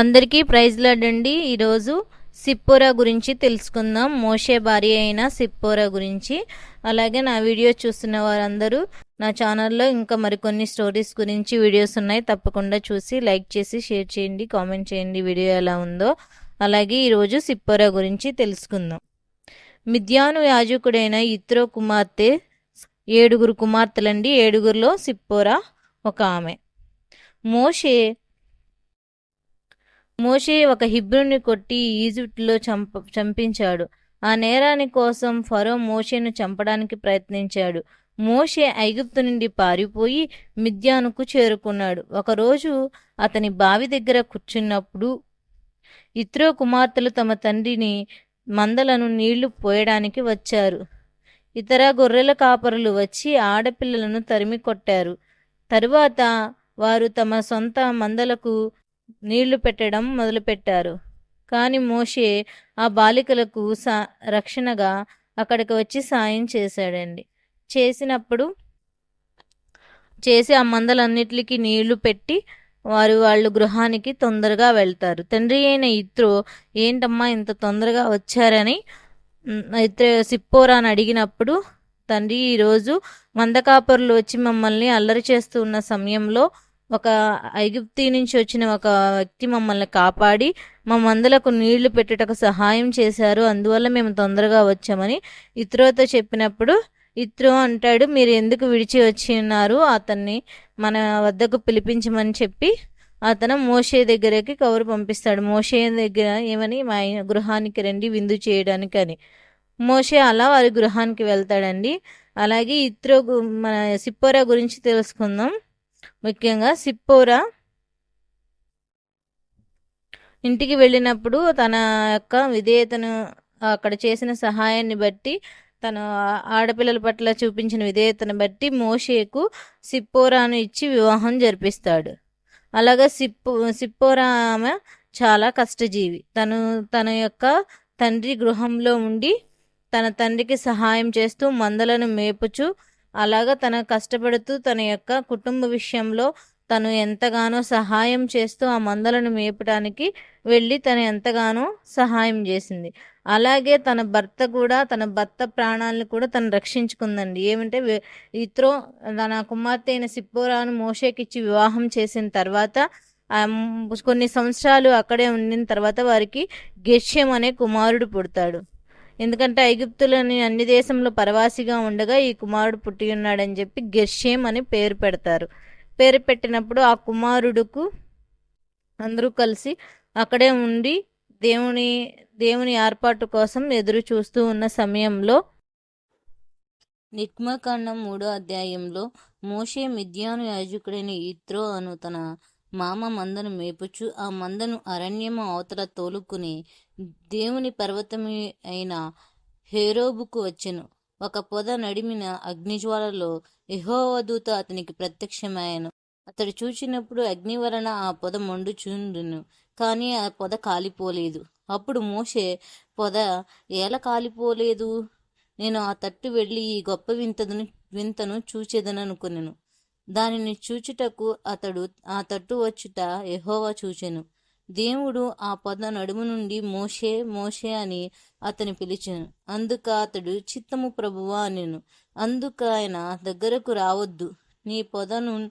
అందరికీ ప్రైజ్ లాడండి ఈరోజు సిప్పోరా గురించి తెలుసుకుందాం. మోషే భార్య అయిన సిప్పోరా గురించి. అలాగే నా వీడియో చూస్తున్న వారందరూ నా ఛానల్లో ఇంకా మరికొన్ని స్టోరీస్ గురించి వీడియోస్ ఉన్నాయి. తప్పకుండా చూసి లైక్ చేసి షేర్ చేయండి కామెంట్ చేయండి వీడియో ఎలా ఉందో. అలాగే ఈరోజు సిప్పోరా గురించి తెలుసుకుందాం. మిథ్యాను యాజకుడైన ఇత్రో కుమార్తె ఏడుగురు కుమార్తెలండి. ఏడుగురిలో సిప్పోరా ఒక ఆమె. మోషే మోషే ఒక హిబ్రుని కొట్టి ఈజిప్టులో చంప చంపించాడు. ఆ నేరాని కోసం ఫరో మోషేను చంపడానికి ప్రయత్నించాడు. మోషే ఐగుప్తు నుండి పారిపోయి మిద్యానుకు చేరుకున్నాడు. ఒకరోజు అతని బావి దగ్గర కూర్చున్నప్పుడు ఇత్రో కుమార్తెలు తమ తండ్రిని మందలను నీళ్ళు పోయడానికి వచ్చారు. ఇతర గొర్రెల కాపరులు వచ్చి ఆడపిల్లలను తరిమి కొట్టారు. తరువాత వారు తమ సొంత మందలకు నీళ్ళు పెట్టడం మొదలుపెట్టారు. కానీ మోషే ఆ బాలికలకు సా రక్షణగా అక్కడికి వచ్చి సాయం చేశాడండి. చేసినప్పుడు చేసి ఆ మందలన్నిటికీ నీళ్ళు పెట్టి వారు వాళ్ళు గృహానికి తొందరగా వెళ్తారు. తండ్రి అయిన ఇత్రో ఏంటమ్మా ఇంత తొందరగా వచ్చారని? ఇత్రో సిప్పోరా అని అడిగినప్పుడు తండ్రి ఈరోజు మందకాపరులు వచ్చి మమ్మల్ని అల్లరి చేస్తూ ఉన్న సమయంలో ఒక ఐగుప్తి నుంచి వచ్చిన ఒక వ్యక్తి మమ్మల్ని కాపాడి మా మందులకు నీళ్ళు పెట్టుటకు సహాయం చేశారు. అందువల్ల మేము తొందరగా వచ్చామని ఇత్రోతో చెప్పినప్పుడు ఇత్రో అంటాడు మీరు ఎందుకు విడిచి వచ్చి అతన్ని మన వద్దకు పిలిపించమని చెప్పి అతను మోషే దగ్గరకి కవరు పంపిస్తాడు. మోషే దగ్గర ఏమని? మా గృహానికి రండి విందు చేయడానికి అని. మోషే అలా వారి గృహానికి వెళ్తాడండి. అలాగే ఇత్రో మన సిప్పోరా గురించి తెలుసుకుందాం. ముఖ్యంగా సిప్పోరా ఇంటికి వెళ్ళినప్పుడు తన యొక్క విధేయతను అక్కడ చేసిన సహాయాన్ని బట్టి తను ఆడపిల్లల పట్ల చూపించిన విధేయతను బట్టి మోషేకు సిప్పోరాను ఇచ్చి వివాహం జరిపిస్తాడు. అలాగే సిప్పు సిప్పోరా ఆమె చాలా కష్టజీవి. తను తన యొక్క తండ్రి గృహంలో ఉండి తన తండ్రికి సహాయం చేస్తూ మందలను మేపుచు అలాగా తన కష్టపడుతూ తన యొక్క కుటుంబ విషయంలో తను ఎంతగానో సహాయం చేస్తూ ఆ మందలను మేపడానికి వెళ్ళి తను ఎంతగానో సహాయం చేసింది. అలాగే తన భర్త కూడా తన భర్త ప్రాణాలను కూడా తను రక్షించుకుందండి. ఏమంటే ఇత్రో తన కుమార్తె అయిన సిప్పోరాను మోషేకిచ్చి వివాహం చేసిన తర్వాత కొన్ని సంవత్సరాలు అక్కడే ఉండిన తర్వాత వారికి గెష్యం అనే కుమారుడు పుడతాడు. ఎందుకంటే ఐగుప్తులని అన్ని దేశంలో పరవాసిగా ఉండగా ఈ కుమారుడు పుట్టి ఉన్నాడని చెప్పి గెర్షేమ్ అని పేరు పెడతారు. పేరు పెట్టినప్పుడు ఆ కుమారుడుకు అందరూ కలిసి అక్కడే ఉండి దేవుని దేవుని ఏర్పాటు కోసం ఎదురు చూస్తూ ఉన్న సమయంలో నిట్మకాండం మూడో అధ్యాయంలో మోషే మిద్యాను యాజకుడైన ఇత్రో అను తన మామ మందను మేపుచు ఆ మందను అరణ్యము అవతల తోలుకుని దేవుని పర్వతమి అయిన హేరోబుకు వచ్చెను. ఒక పొద నడిమిన అగ్నిజ్వాలలో యహోవదూత అతనికి ప్రత్యక్షమాయను అతడు చూచినప్పుడు అగ్ని వలన ఆ పొద మండుచుండును కానీ ఆ పొద కాలిపోలేదు. అప్పుడు మోషే పొద ఏల కాలిపోలేదు? నేను ఆ తట్టు వెళ్ళి ఈ గొప్ప వింతను వింతను చూచేదననుకున్నాను దానిని చూచుటకు అతడు ఆ తట్టు వచ్చుట ఎహోవా చూచెను. దేవుడు ఆ పొద నడుము నుండి మోషే మోషే అని అతని పిలిచాను. అందుక అతడు చిత్తము ప్రభువా అనేను. అందుక ఆయన దగ్గరకు రావద్దు. నీ పొదను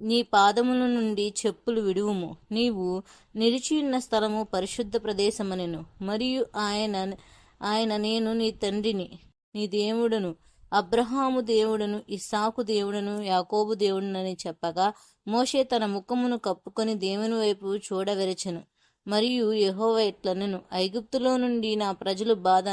నీ పాదముల నుండి చెప్పులు విడువుము. నీవు నిలిచి ఉన్న స్థలము పరిశుద్ధ ప్రదేశమనెను. మరియు ఆయన ఆయన నేను నీ తండ్రిని నీ దేవుడను అబ్రహాము దేవుడను ఇస్సాకు దేవుడను యాకోబు దేవుడునని చెప్పగా మోషే తన ముఖమును కప్పుకొని దేవుని వైపు చూడవెరచెను. మరియు యహోవైట్లనను ఐగుప్తులో నుండి నా ప్రజలు బాధ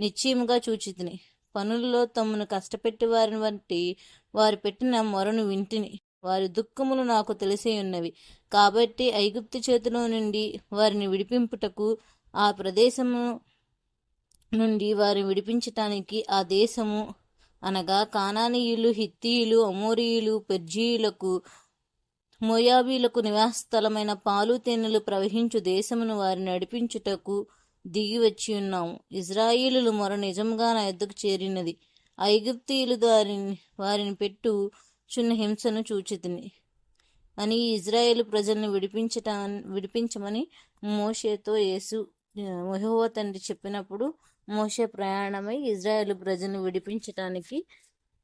నిశ్చయముగా చూచితిని. పనుల్లో తమను కష్టపెట్టి వారిని వంటి వారు పెట్టిన మొరను వింటిని. వారి దుఃఖములు నాకు తెలిసి ఉన్నవి. కాబట్టి ఐగుప్తు చేతిలో నుండి వారిని విడిపింపుటకు ఆ ప్రదేశము నుండి వారిని విడిపించటానికి ఆ దేశము అనగా కానానీయులు హిత్తీయులు అమోరియులు పెర్జీయులకు మోయాబీలకు నివాసస్థలమైన పాలు తేనెలు ప్రవహించు దేశమును వారి నడిపించుటకు దిగి వచ్చి ఉన్నాము. ఇజ్రాయిలు మొర నిజంగా నా ఎద్దుకు చేరినది. ఐగుప్తీయులు దారిని వారిని పెట్టు చున్న హింసను చూచితిని. అని ఇజ్రాయేల్ ప్రజల్ని విడిపించటా విడిపించమని మోషేతో యేసు యెహోవా తండ్రి చెప్పినప్పుడు మోషే ప్రయాణమై ఇజ్రాయేల్ ప్రజను విడిపించటానికి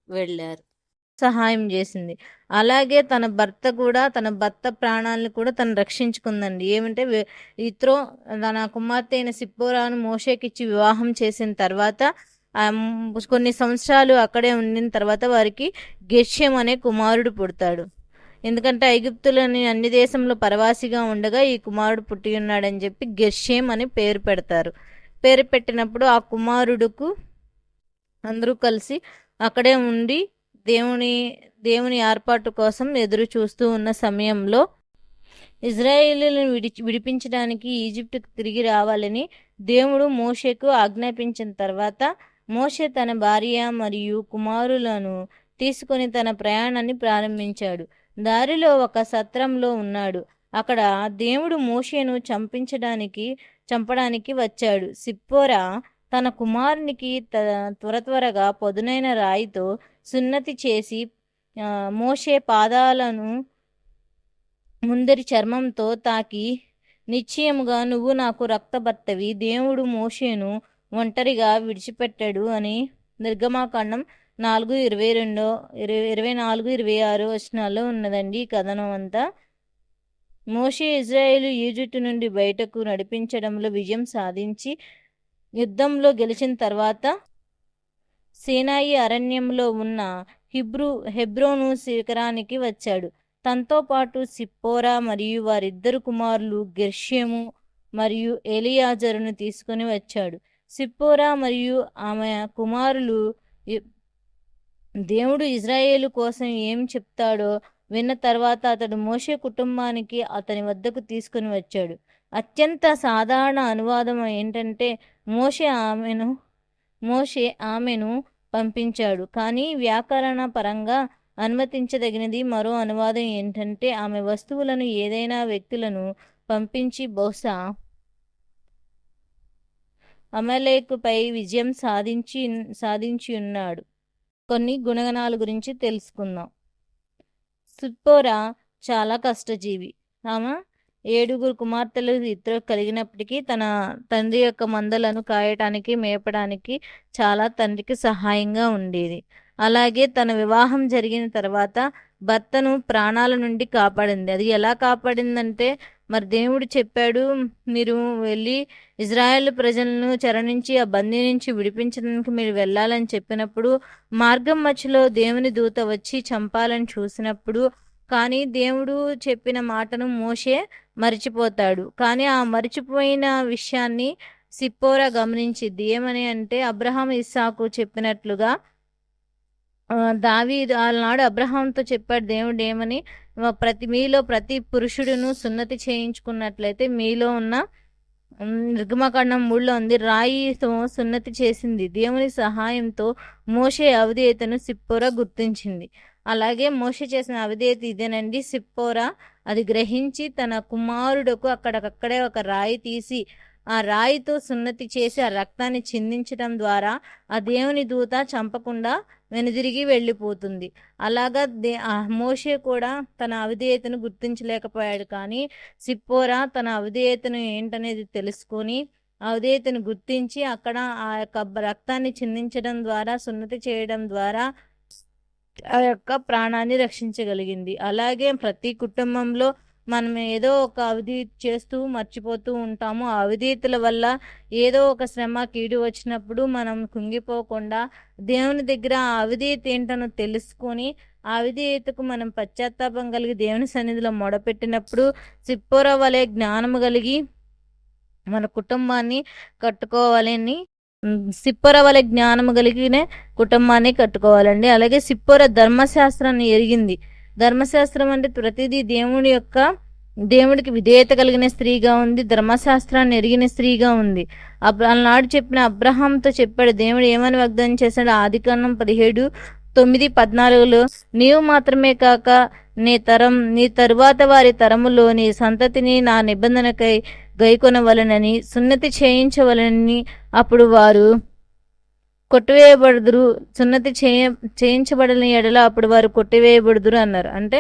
వెళ్ళారు. సహాయం చేసింది. అలాగే తన భర్త కూడా తన భర్త ప్రాణాలను కూడా తను రక్షించుకుందండి. ఏమంటే ఇత్రో తన కుమార్తె అయిన సిప్పోరాను మోషేకిచ్చి వివాహం చేసిన తర్వాత కొన్ని సంవత్సరాలు అక్కడే ఉండిన తర్వాత వారికి గెష్యం అనే కుమారుడు పుడతాడు. ఎందుకంటే ఐగుప్తులని అన్ని దేశంలో పరవాసిగా ఉండగా ఈ కుమారుడు పుట్టి ఉన్నాడని చెప్పి గెర్షేం అని పేరు పెడతారు. పేరు పెట్టినప్పుడు ఆ కుమారుడుకు అందరూ కలిసి అక్కడే ఉండి దేవుని దేవుని ఏర్పాటు కోసం ఎదురు చూస్తూ ఉన్న సమయంలో ఇజ్రాయేలీలను విడిచి విడిపించడానికి ఈజిప్టుకు తిరిగి రావాలని దేవుడు మోషేకు ఆజ్ఞాపించిన తర్వాత మోషే తన భార్య మరియు కుమారులను తీసుకొని తన ప్రయాణాన్ని ప్రారంభించాడు. దారిలో ఒక సత్రంలో ఉన్నాడు. అక్కడ దేవుడు మోషేను చంపించడానికి చంపడానికి వచ్చాడు. సిప్పోరా తన కుమారునికి త త్వర త్వరగా పదునైన రాయితో సున్నతి చేసి మోషే పాదాలను ముందరి చర్మంతో తాకి నిశ్చయముగా నువ్వు నాకు రక్తభర్తవి దేవుడు మోషేను ఒంటరిగా విడిచిపెట్టాడు అని నిర్గమాకాండం నాలుగు ఇరవై రెండో ఇరవై ఇరవై నాలుగు ఇరవై ఆరు వచనాల్లో ఉన్నదండి ఈ కథనం అంతా. మోషే ఇజ్రాయేలు ఈజిప్టు నుండి బయటకు నడిపించడంలో విజయం సాధించి యుద్ధంలో గెలిచిన తర్వాత సేనాయి అరణ్యంలో ఉన్న హిబ్రూ హెబ్రోను శిఖరానికి వచ్చాడు. తనతో పాటు సిప్పోరా మరియు వారిద్దరు కుమారులు గెర్ష్యము మరియు ఎలియాజరును తీసుకుని వచ్చాడు. సిప్పోరా మరియు ఆమె కుమారులు దేవుడు ఇజ్రాయేలు కోసం ఏం చెప్తాడో విన్న తర్వాత అతడు మోషే కుటుంబానికి అతని వద్దకు తీసుకుని వచ్చాడు. అత్యంత సాధారణ అనువాదం ఏంటంటే మోషే ఆమెను మోషే ఆమెను పంపించాడు. కానీ వ్యాకరణ పరంగా అనుమతించదగినది మరో అనువాదం ఏంటంటే ఆమె వస్తువులను ఏదైనా వ్యక్తులను పంపించి బహుశా అమలేకుపై విజయం సాధించి సాధించి ఉన్నాడు. కొన్ని గుణగణాల గురించి తెలుసుకుందాం. సుత్పోరా చాలా కష్టజీవి. ఆమె ఏడుగురు కుమార్తెలు ఇద్దరు కలిగినప్పటికీ తన తండ్రి యొక్క మందలను కాయటానికి మేపడానికి చాలా తండ్రికి సహాయంగా ఉండేది. అలాగే తన వివాహం జరిగిన తర్వాత భర్తను ప్రాణాల నుండి కాపాడింది. అది ఎలా కాపాడిందంటే మరి దేవుడు చెప్పాడు మీరు వెళ్ళి ఇజ్రాయెల్ ప్రజలను చెర నుంచి ఆ బందీ నుంచి విడిపించడానికి మీరు వెళ్ళాలని చెప్పినప్పుడు మార్గం మధ్యలో దేవుని దూత వచ్చి చంపాలని చూసినప్పుడు కానీ దేవుడు చెప్పిన మాటను మోషే మరిచిపోతాడు. కానీ ఆ మరిచిపోయిన విషయాన్ని సిప్పోరా గమనించిద్ది ఏమని అంటే అబ్రహాం ఇస్సాకు చెప్పినట్లుగా దావీదు ఆనాడు అబ్రహాంతో చెప్పాడు దేవుడు ఏమని? ప్రతి మీలో ప్రతి పురుషుడును సున్నతి చేయించుకున్నట్లయితే మీలో ఉన్న నిర్గమకాండం మూడులో ఉంది. రాయితో సున్నతి చేసింది. దేవుని సహాయంతో మోషే అవిధేయతను సిప్పోరా గుర్తించింది. అలాగే మోషే చేసిన అవిధేయత ఇదేనండి. సిప్పోరా అది గ్రహించి తన కుమారుడుకు అక్కడికక్కడే ఒక రాయి తీసి ఆ రాయితో సున్నతి చేసి ఆ రక్తాన్ని చిందించడం ద్వారా ఆ దేవుని దూత చంపకుండా వెనుదిరిగి వెళ్ళిపోతుంది. అలాగా దే ఆ మోషే కూడా తన అవిధేయతను గుర్తించలేకపోయాడు కానీ సిప్పోరా తన అవిధేయతను ఏంటనేది తెలుసుకొని అవిధేయతను గుర్తించి అక్కడ ఆ యొక్క రక్తాన్ని చిందించడం ద్వారా సున్నతి చేయడం ద్వారా ఆ యొక్క ప్రాణాన్ని రక్షించగలిగింది. అలాగే ప్రతి కుటుంబంలో మనం ఏదో ఒక అవిధి చేస్తూ మర్చిపోతూ ఉంటాము. ఆ అవిధీతుల వల్ల ఏదో ఒక శ్రమ కీడు వచ్చినప్పుడు మనం కుంగిపోకుండా దేవుని దగ్గర ఆ అవిధేయత ఏంటనో తెలుసుకొని ఆ అవిధేయతకు మనం పశ్చాత్తాపం కలిగి దేవుని సన్నిధిలో మొడపెట్టినప్పుడు సిప్పోర వలె జ్ఞానము కలిగి మన కుటుంబాన్ని కట్టుకోవాలని ఉమ్, సిప్పొర వలె జ్ఞానము కలిగిన కుటుంబాన్ని కట్టుకోవాలండి. అలాగే సిప్పొర ధర్మశాస్త్రాన్ని ఎరిగింది. ధర్మశాస్త్రం అంటే ప్రతిదీ దేవుడి యొక్క దేవుడికి విధేయత కలిగిన స్త్రీగా ఉంది ధర్మశాస్త్రాన్ని ఎరిగిన స్త్రీగా ఉంది. అబ్ అలనాడు చెప్పిన అబ్రహాంతో చెప్పాడు దేవుడు ఏమని వాగ్దానం చేశాడు? ఆదికాండం పదిహేడు తొమ్మిది పద్నాలుగులో నీవు మాత్రమే కాక నీ తరం నీ తరువాత వారి తరములో నీ సంతతిని నా నిబంధనకై గైకొనవలనని సున్నతి చేయించవలనని అప్పుడు వారు కొట్టివేయబడుదురు సున్నతి చేయ చేయించబడని ఎడల అప్పుడు వారు కొట్టివేయబడుదురు అన్నారు. అంటే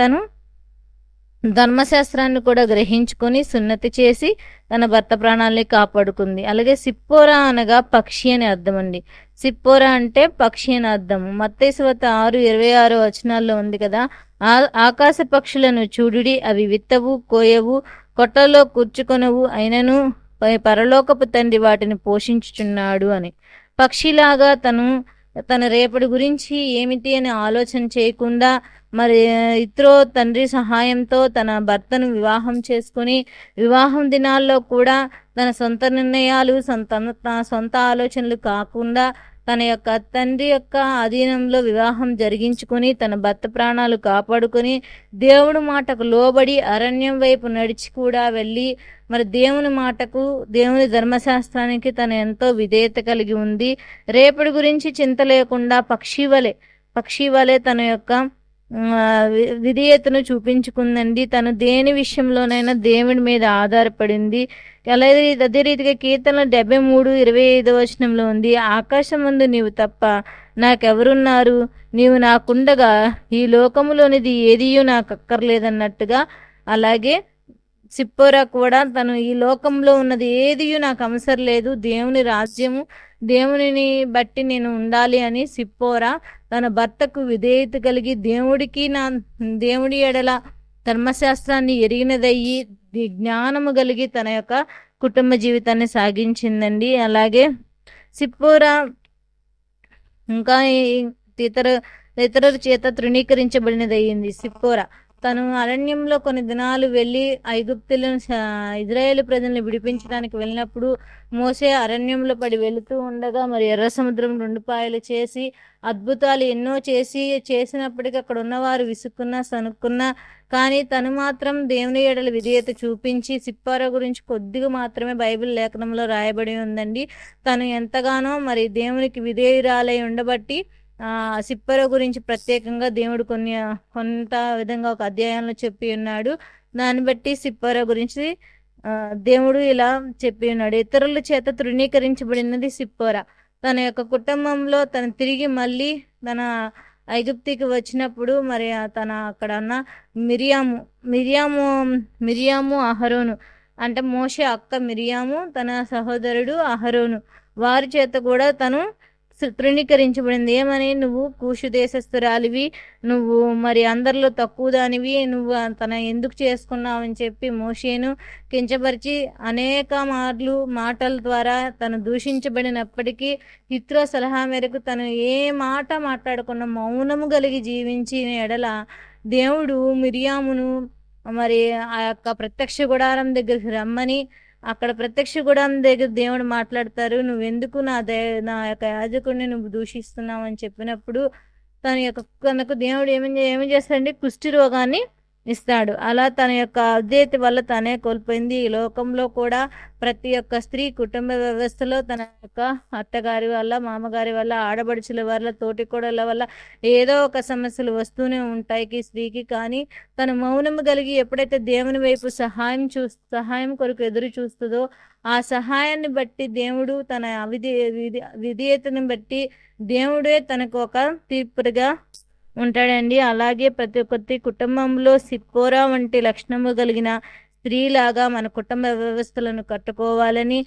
తను ధర్మశాస్త్రాన్ని కూడా గ్రహించుకొని సున్నతి చేసి తన భర్త ప్రాణాలని కాపాడుకుంది. అలాగే సిప్పోరా అనగా పక్షి అని అర్థం అండి. సిప్పోరా అంటే పక్షి అని అర్థం. మత్తైసువత ఆరు ఇరవై ఆరు వచనాల్లో ఉంది కదా. ఆ ఆకాశ పక్షులను చూడుడి అవి విత్తవు కోయవు కొట్టలో కూర్చుకొనవు అయినను పరలోకపు తండ్రి వాటిని పోషించుచున్నాడు అని. పక్షిలాగా తను తన రేపటి గురించి ఏమిటి అని ఆలోచన చేయకుండా మరి ఇత్రో తండ్రి సహాయంతో తన భర్తను వివాహం చేసుకుని వివాహం దినాల్లో కూడా తన సొంత నిర్ణయాలు సొంత సొంత ఆలోచనలు కాకుండా తన యొక్క తండ్రి యొక్క అధీనంలో వివాహం జరిగించుకొని తన భర్త ప్రాణాలు కాపాడుకొని దేవుడి మాటకు లోబడి అరణ్యం వైపు నడిచి కూడా వెళ్ళి మరి దేవుని మాటకు దేవుని ధర్మశాస్త్రానికి తను ఎంతో విధేయత కలిగి ఉంది. రేపటి గురించి చింత లేకుండా పక్షి వలె పక్షి వలె తన యొక్క విధేయతను చూపించుకుందండి. తను దేని విషయంలోనైనా దేవుడి మీద ఆధారపడింది. అలాగే అదే రీతిగా కీర్తన డెబ్బై మూడు ఇరవై ఐదు వచనంలో ఉంది ఆకాశం ముందు నీవు తప్ప నాకెవరున్నారు? నీవు నాకుండగా ఈ లోకములోనిది ఏదియూ నాకు అక్కర్లేదన్నట్టుగా అలాగే సిప్పోరా కూడా తను ఈ లోకంలో ఉన్నది ఏదియూ నాకు అవసరం లేదు దేవుని రాజ్యము దేవునిని బట్టి నేను ఉండాలి అని సిప్పోరా తన భర్తకు విధేయత కలిగి దేవుడికి నా దేవుడి ఎడల ధర్మశాస్త్రాన్ని ఎరిగినదయ్యి జ్ఞానము కలిగి తన యొక్క కుటుంబ జీవితాన్ని సాగించిందండి. అలాగే సిప్పోరా ఇంకా ఇతర ఇతరుల చేత తృణీకరించబడినది అయ్యింది సిప్పోరా. తను అరణ్యంలో కొన్ని దినాలు వెళ్ళి ఐగుప్తులను ఇజ్రాయేల్ ప్రజల్ని విడిపించడానికి వెళ్ళినప్పుడు మోసే అరణ్యంలో పడి వెళుతూ ఉండగా మరి ఎర్ర సముద్రం రెండు పాయలు చేసి అద్భుతాలు ఎన్నో చేసి చేసినప్పటికీ అక్కడ ఉన్నవారు విసుక్కున్నా సనుక్కున్నా కానీ తను మాత్రం దేవుని ఏడల విధేయత చూపించి సిప్పారా గురించి కొద్దిగా మాత్రమే బైబిల్ లేఖనంలో రాయబడి ఉందండి. తను ఎంతగానో మరి దేవునికి విధేయురాలై ఉండబట్టి సిప్పర గురించి ప్రత్యేకంగా దేవుడు కొన్ని కొంత విధంగా ఒక అధ్యాయంలో చెప్పి ఉన్నాడు. దాన్ని బట్టి సిప్పర గురించి దేవుడు ఇలా చెప్పి ఉన్నాడు. ఇతరుల చేత తృణీకరించబడినది సిప్పోర. తన యొక్క కుటుంబంలో తను తిరిగి మళ్ళీ తన ఐగుప్తికి వచ్చినప్పుడు మరి తన అక్కడ ఉన్న మిరియాము మిరియాము మిరియాము అహరోను అంటే మోషే అక్క మిరియాము తన సహోదరుడు అహరోను వారి చేత కూడా తను తృణీకరించబడింది ఏమని? నువ్వు కూషు దేశస్తురాలివి నువ్వు మరి అందరిలో తక్కువ దానివి నువ్వు తన ఎందుకు చేసుకున్నావు అని చెప్పి మోషేను కించపరిచి అనేక మార్లు మాటల ద్వారా తను దూషించబడినప్పటికీ హిత్రో సలహా మేరకు తను ఏ మాట మాట్లాడకుండా మౌనము కలిగి జీవించిన ఎడల దేవుడు మిరియామును మరి ఆ యొక్క ప్రత్యక్ష గుడారం దగ్గరికి రమ్మని అక్కడ ప్రత్యక్ష కూడా దగ్గర దేవుడు మాట్లాడతారు నువ్వెందుకు నా దే నా యొక్క యాజకుడిని నువ్వు దూషిస్తున్నావు? అని చెప్పినప్పుడు తన యొక్క తనకు దేవుడు ఏమి ఏమి చేస్తాడంటే కుష్టి రోగాన్ని ఇస్తాడు. అలా తన యొక్క అద్వైత వల్ల తనే కోల్పోయింది. ఈ లోకంలో కూడా ప్రతి ఒక్క స్త్రీ కుటుంబ వ్యవస్థలో తన యొక్క అత్తగారి వల్ల మామగారి వల్ల ఆడబడుచుల వల్ల తోటికోడల వల్ల ఏదో ఒక సమస్యలు వస్తూనే ఉంటాయి ఈ స్త్రీకి. కానీ తన మౌనము కలిగి ఎప్పుడైతే దేవుని వైపు సహాయం చూ సహాయం కొరకు ఎదురు చూస్తుందో ఆ సహాయాన్ని బట్టి దేవుడు తన అవిధి విధి విధేయతను బట్టి దేవుడే తనకు ఒక తీర్పుగా ఉంటాడండి. అలాగే ప్రతి ఒక్కరి కుటుంబంలో సిప్పోరా వంటి లక్షణము కలిగిన స్త్రీలాగా మన కుటుంబ వ్యవస్థలను కట్టుకోవాలని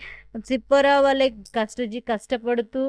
సిప్పోరా వాళ్ళే కష్ట కష్టపడుతూ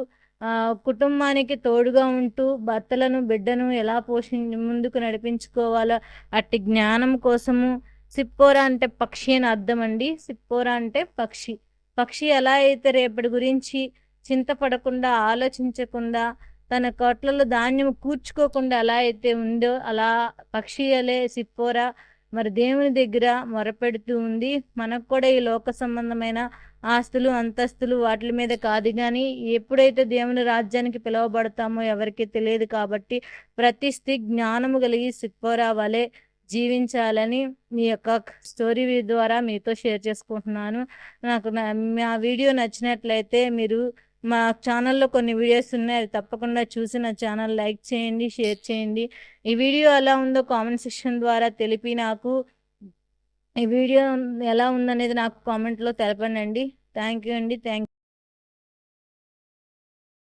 కుటుంబానికి తోడుగా ఉంటూ భర్తలను బిడ్డను ఎలా పోషి ముందుకు నడిపించుకోవాలో అట్టి జ్ఞానం కోసము సిప్పోరా అంటే పక్షి అని అర్థం అండి. సిప్పోరా అంటే పక్షి. పక్షి ఎలా అయితే రేపటి గురించి చింతపడకుండా ఆలోచించకుండా తన కొట్లలో ధాన్యం కూర్చుకోకుండా ఎలా అయితే ఉందో అలా పక్షి అలే సిప్పోరా మరి దేవుని దగ్గర మొరపెడుతూ ఉంది. మనకు కూడా ఈ లోక సంబంధమైన ఆస్తులు అంతస్తులు వాటి మీద కాదు కానీ ఎప్పుడైతే దేవుని రాజ్యానికి పిలువబడతామో ఎవరికి తెలియదు కాబట్టి ప్రతి స్త్రీ జ్ఞానము కలిగి సిప్పోరా వలె జీవించాలని మీ యొక్క స్టోరీ ద్వారా మీతో షేర్ చేసుకుంటున్నాను. నాకు నా మా వీడియో నచ్చినట్లయితే మీరు మా ఛానల్లో కొన్ని వీడియోస్ ఉన్నాయి. అది తప్పకుండా చూసి నా ఛానల్ లైక్ చేయండి షేర్ చేయండి. ఈ వీడియో ఎలా ఉందో కామెంట్ సెక్షన్ ద్వారా తెలిపి నాకు. ఈ వీడియో ఎలా ఉందనేది నాకు కామెంట్లో తెలపండి థ్యాంక్ యూ అండి. థ్యాంక్